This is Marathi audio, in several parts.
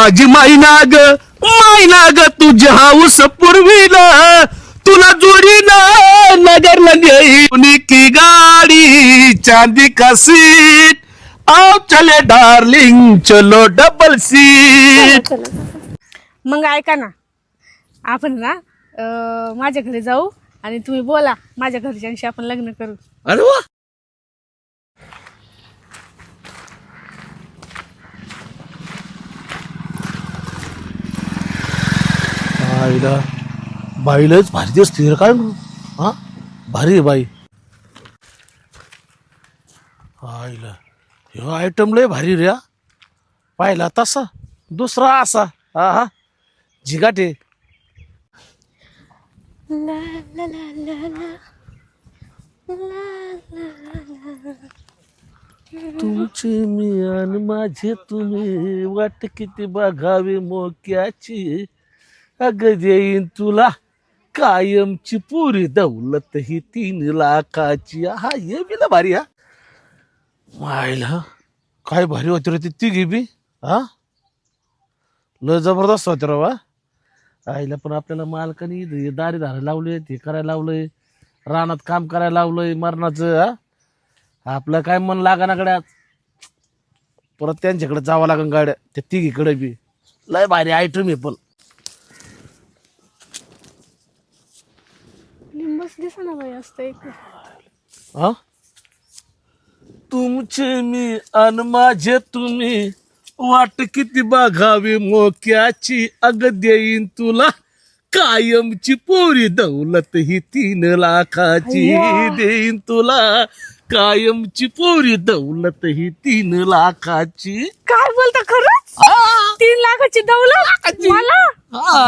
माझी मायना ग मायना ग तुझ्या हाऊस पूर्वीला तुला जोडीला नगरला नेऊन की गाडी चांदी का सीट. आओ चले डार्लिंग चलो डबल सीट. मग ऐका ना आपण ना अं, माझ्या घरी जाऊ आणि तुम्ही बोला माझ्या घरच्यांशी आपण लग्न करू. अरे वा! आईला बाईलाच भारी दिसते रे काय हा? भारी आहे बाई. आईला ह्यो आयटम लय भारी रे हा. पाहिला तसा दुसरा असा हा हा. झिगाटे तुमचे मी आणि माझे तुम्ही वाट किती बघावे मोक्याची? अग देईन तुला कायमची पुरी दौलत ही तीन लाखाची हा ये बिला भारी हा? मायला काय भारी होती रे ती तिघी बी हा? लय जबरदस्त होते रे वा. आईला पण आपल्याला मालकानी दारी धारायला लावले ते करायला लावलंय रानात काम करायला लावलंय मरणाचं हा? आपलं काय मन लागा गड्यात परत त्यांच्याकडे जावं लागेल गाड्या त्या तिघीकडे बी. लय भारी आयटम आहे पण. बाई असतं एक हा? तुमचे मी अन माझे तुम्ही वाट किती बघावी मोक्याची अग देईन तुला. कायमची पोरी दौलत ही तीन लाखाची. देईन तुला. कायमची पोरी दौलत ही तीन लाखाची. काय बोलता खरंच? हा, तीन लाखाची दौलत. मला.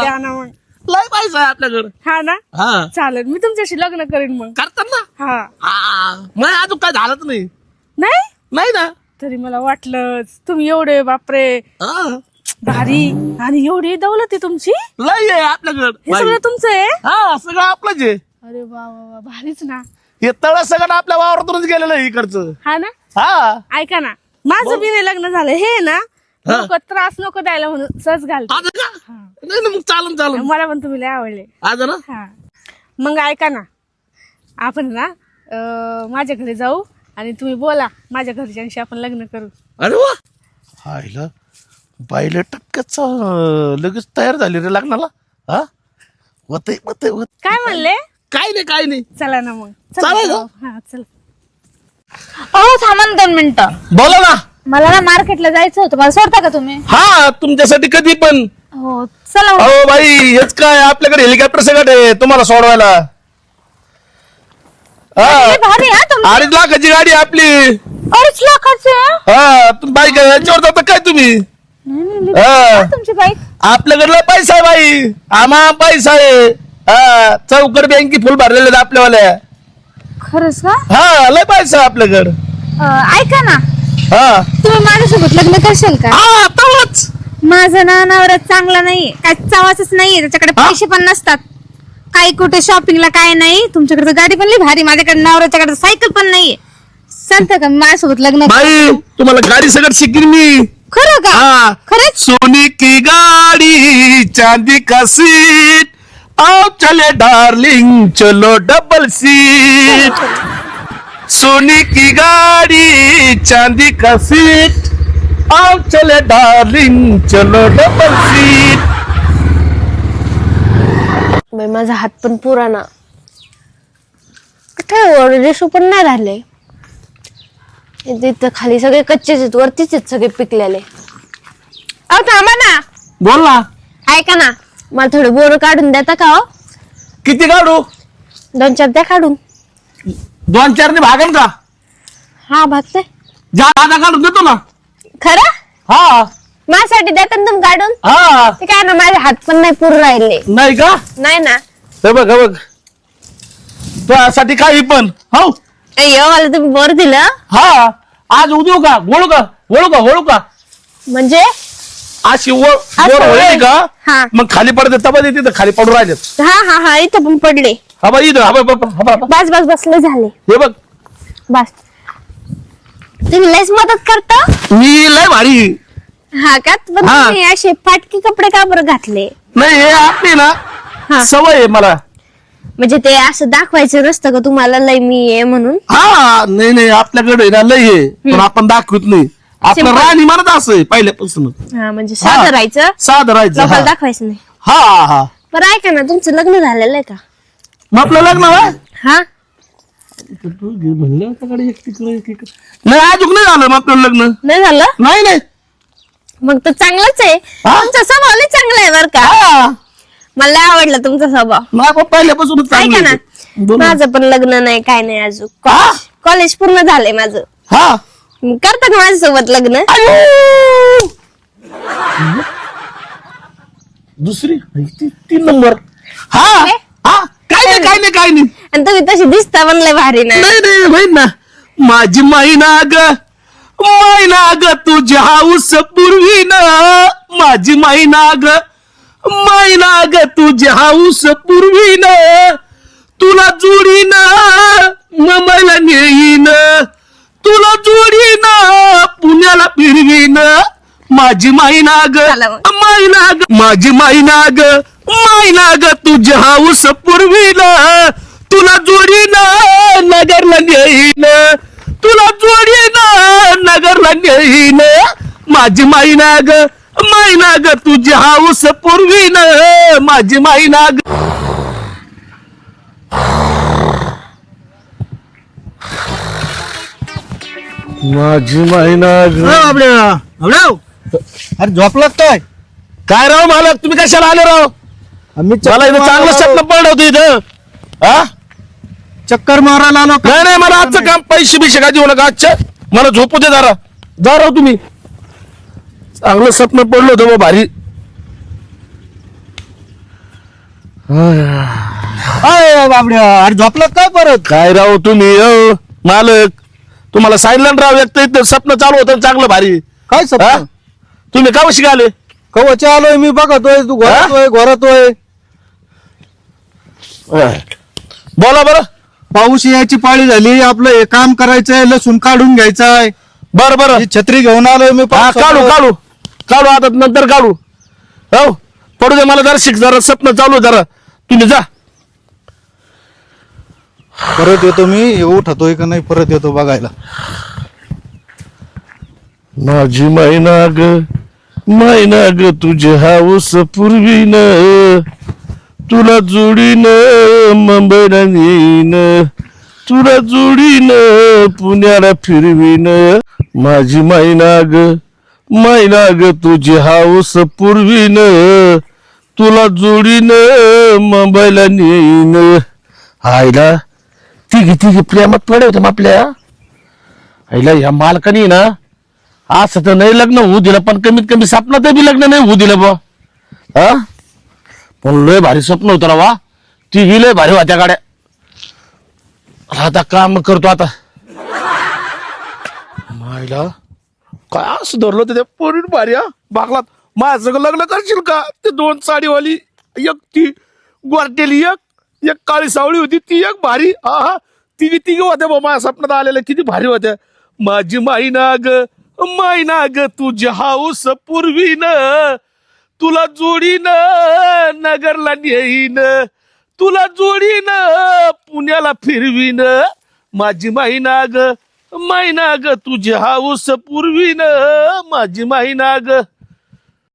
द्या ना मग. लय आहे आपल्याकडे. हा ना? हा. चालेल मी तुमच्याशी लग्न करीन मग. करतात ना? हा. हा मग अजून काय झालंच नाही. नाही? नाही ना. तरी मला वाटलंच तुम्ही एवढे बापरे. हा. भारी. आणि एवढी दौलत आहे तुमची? लय आहे आपल्याकडे. सगळं तुमचं आहे? हा सगळं आपलंच आहे. अरे वा वा वा भारीच ना. हे तळ सगळं आपल्या वावरातूनच गेलेलं आहे इकडचं. हा ना? हा. ऐका ना माझं बी नाही लग्न झालं. हे ना नको त्रास नको द्यायला म्हणून सहज आज का? मग चालन चालन. मला पण तुम्ही लय आवडले. आज ना? हा. मग ऐका ना. आपण ना अं, माझ्या घरी जाऊ आणि तुम्ही बोला माझ्या घरच्यांशी आपण लग्न करू. अरे वा! हायला बाईला टपक्याच लगेच तयार झाली रे लग्नाला. हा? होते होते काय म्हणले? काय नाही काय नाही. चला ना मग. चालेल चला ना? हा चल. अहो थांबा ना दोन मिनिटं. बोला ना. मला ना मार्केटला जायचं होतं. मला सोडता का तुम्ही? हा तुमच्यासाठी कधी पण. हो चला अहो बाई हेच काय? आपल्याकडे हेलिकॉप्टर सगळं आहे. तुम्हाला सोडवायला. हा. लय भारी हा अडीच लाखाची गाडी आहे आपली. अडीच लाखाचे हा तुम्ही बाईक याच्यावर जाता काय तुम्ही? हा. तुमची बाईक आपल्याकडला पैसा आहे बाई. आम्हा पैसा आहे. हा चौकड बँकी फुल भरलेले आहेत आपल्यावाल्या खरंच का? हा लय पैसा आहे आपल्याकडं. अं, ऐका ना. हा. तुम्ही माझ्यासोबत लग्न करशाल का? हा तवाच माझा ना नवरा चांगला नाहीये. काय चावाच नाहीये. त्याच्याकडे हा? पैसे पण नसतात. काही कुठे शॉपिंगला काय नाही. तुमच्याकडे तर गाडी पण लई भारी माझ्याकडे नवऱ्याच्याकडे सायकल पण नाहीये. सांगता का माझ्यासोबत लग्न बाई तुम्हाला गाडी सगळं शिकीन मी. खरं का? हा. खरंच? सोने की गाड़ी चांदी का सीट? आओ चले डार्लिंग चलो डबल सीट सोने की गाड़ी चांदी का सीट? आओ चले डार्लिंग चलो डबल सीट बाई माझा हात पण पुराणा काय रेशो पण नाही राहिले. इथं खाली सगळे कच्चेच आहेत वरतीच आहेत सगळे पिकलेले. अहो थांबा ना. बोल ना. ऐका ना. मला थोडे बोर काढून देता का हो? किती काढू? दोन चार द्या काढून. दोन चारने भागन का? हा भागते. जा काढून देतो ना. खरं? हा. माझ्यासाठी देता ना तुम्ही काढून? हा. ते काय ना माझे हात पण नाही पुरू राहिले. नाही का? नाही ना. हे बघ हे बघ. तुझ्यासाठी काही पण. हो. अय्यो मला तुम्ही बोर दिलं? हा. आज उद्या का? वळू का? वळू का? वळू का? म्हणजे? असं वर होय. वळली का? हा. मग खाली पडते तबा देते तर खाली पडून राहिलेत हा हा हा इथं पण पडले. हा बा इथं. हा बा, बा, बा, हा बा, हा बा. बस बस बसले झाले. हे बघ. बस. तुम्ही लयच मदत करता? मी लय भारी. हा का? पण हा. तुम्ही असे फाटके कपडे का बरं घातले? नाही हे आपली ना हा. सवय आहे मला. म्हणजे ते असं दाखवायचं नसतं का तुम्हाला लय मी आहे म्हणून? हा नाही नाही आपल्याकडे ना लय आहे पण आपण दाखवत नाही. आपलं Simple. राणी म्हणत असं आहे पहिल्यापासून. हा म्हणजे साधं राहायचं साधं राहायचं लोकांना हा. दाखवायचं नाही. हा हा. बरं ऐका ना तुमचं लग्न झालेलं आहे का? मग आपलं लग्न हा. नाही अजून नाही झालं मग आपलं लग्न. नाही झालं? नाही नाही. मग तर चांगलंच आहे. हा? तुमचा स्वभाव लय चांगला आहे बरं का. हा. मला लय आवडला तुमचा स्वभाव. पहिल्यापासूनच चांगलं ऐका ना. बोला. माझं पण लग्न नाही काय नाही अजून. हा? कॉलेज पूर्ण झालंय माझं. हा? मग करता का माझ्यासोबत लग्न? आयो! दुसरी? ती- तीन नंबर. हा? हे? हा? काय नाही काय नाही काय नाही. आणि तुम्ही तशी दिसता पण लय भारी ना. नाही नाही ना. माझी मायना ग मायना ग तुझ्या हाऊस पूर्वी न. माझी मायना ग मायना ग तुझ्या हाऊस पूर्वी न. तुला जोडीन मुंबईला नेईन तुला जोडीन पुण्याला फिरवीन माझी मायना ग चला मग. मायना ग माझी मायना ग मायना ग तुझ्या हाऊस पूर्वीन तुला जोडीन नगरला नेईन तुला जोडीन नगरला नेईन माझी मायना ग मायना ग तुझी हाऊस पूर्वीन. माझी मायना ग. माझी मायना ग. अरे झोपलात काय? काय राव मालक तुम्ही कशाला आले राव? आम्ही मला इथं चांगलं स्वप्न पडलं होतं इथं. हा? चक्कर मारायला आलो का? नाही नाही मला आजचं काम पैसे बिशे का देऊ नका आजच्या मला झोपू दे जरा. जा राव तुम्ही. चांगलं स्वप्न पडलं होतं बा भारी. अय बाबड्या अरे झोपलात काय परत? काय राव तुम्ही अ, मालक तुम्हाला सांगितलं ना राव एक तर इथं स्वप्न चालू होतं चांगलं भारी. काय हा? तुम्ही का शिकाले कवचे आलोय मी बघतोय तू घोरतोय घोरतोय बोला बरं. पाऊस यायची पाळी झाली आपलं हे काम करायचंय लसूण काढून घ्यायचंय. बरं बरं. ही छत्री घेऊन आलोय मी हा. काढू काढू. काढू आता नंतर काढू. हो पडू दे मला जरा शिक जरा स्वप्न चालू जरा. तुम्ही जा. परत येतो मी हे उठतोय का नाही परत येतो बघायला. माझी मैना ग मैना ग तुझे हाऊस पूर्वीन तुला जोडीन मंबईन तुला जोडीन पुण्याला फिरवीन. माझी मैना ग तुझी हाऊस पुरवीन. तुला जोडीन मुंबईला नेईन. आईला तिघी तिघी प्रेमात पडे होते मग आपल्या आईला या मालकानी ना असं तर नाही लग्न होऊ दिलं पण कमीत कमी स्वप्नात बी लग्न नाही होऊ दिलं बा हा? पण लय भारी स्वप्न होतं रावा. वा ती लय भारी होत्या गाड्या. आता काम करतो आता. मायला काय असं धरलं होतं त्या पोरीन भारी हा? बागलात. माझं सगळं लग्न करशील का? ते दोन साडीवाली एक ती गोरटेली एक एक काळी सावळी होती ती एक भारी. हा हा तिघी तिघी होत्या बा माझ्या स्वप्नात आलेल्या. किती भारी होत्या. माझी माईना ग माईना ग तुझी हाऊस पूर्वीन. तुला जोडीन नगरला नेईन तुला जोडीन पुण्याला फिरवीन. माझी माईना ग माहिना ग तुझी हाऊस पूर्वीन. माझी माईना ग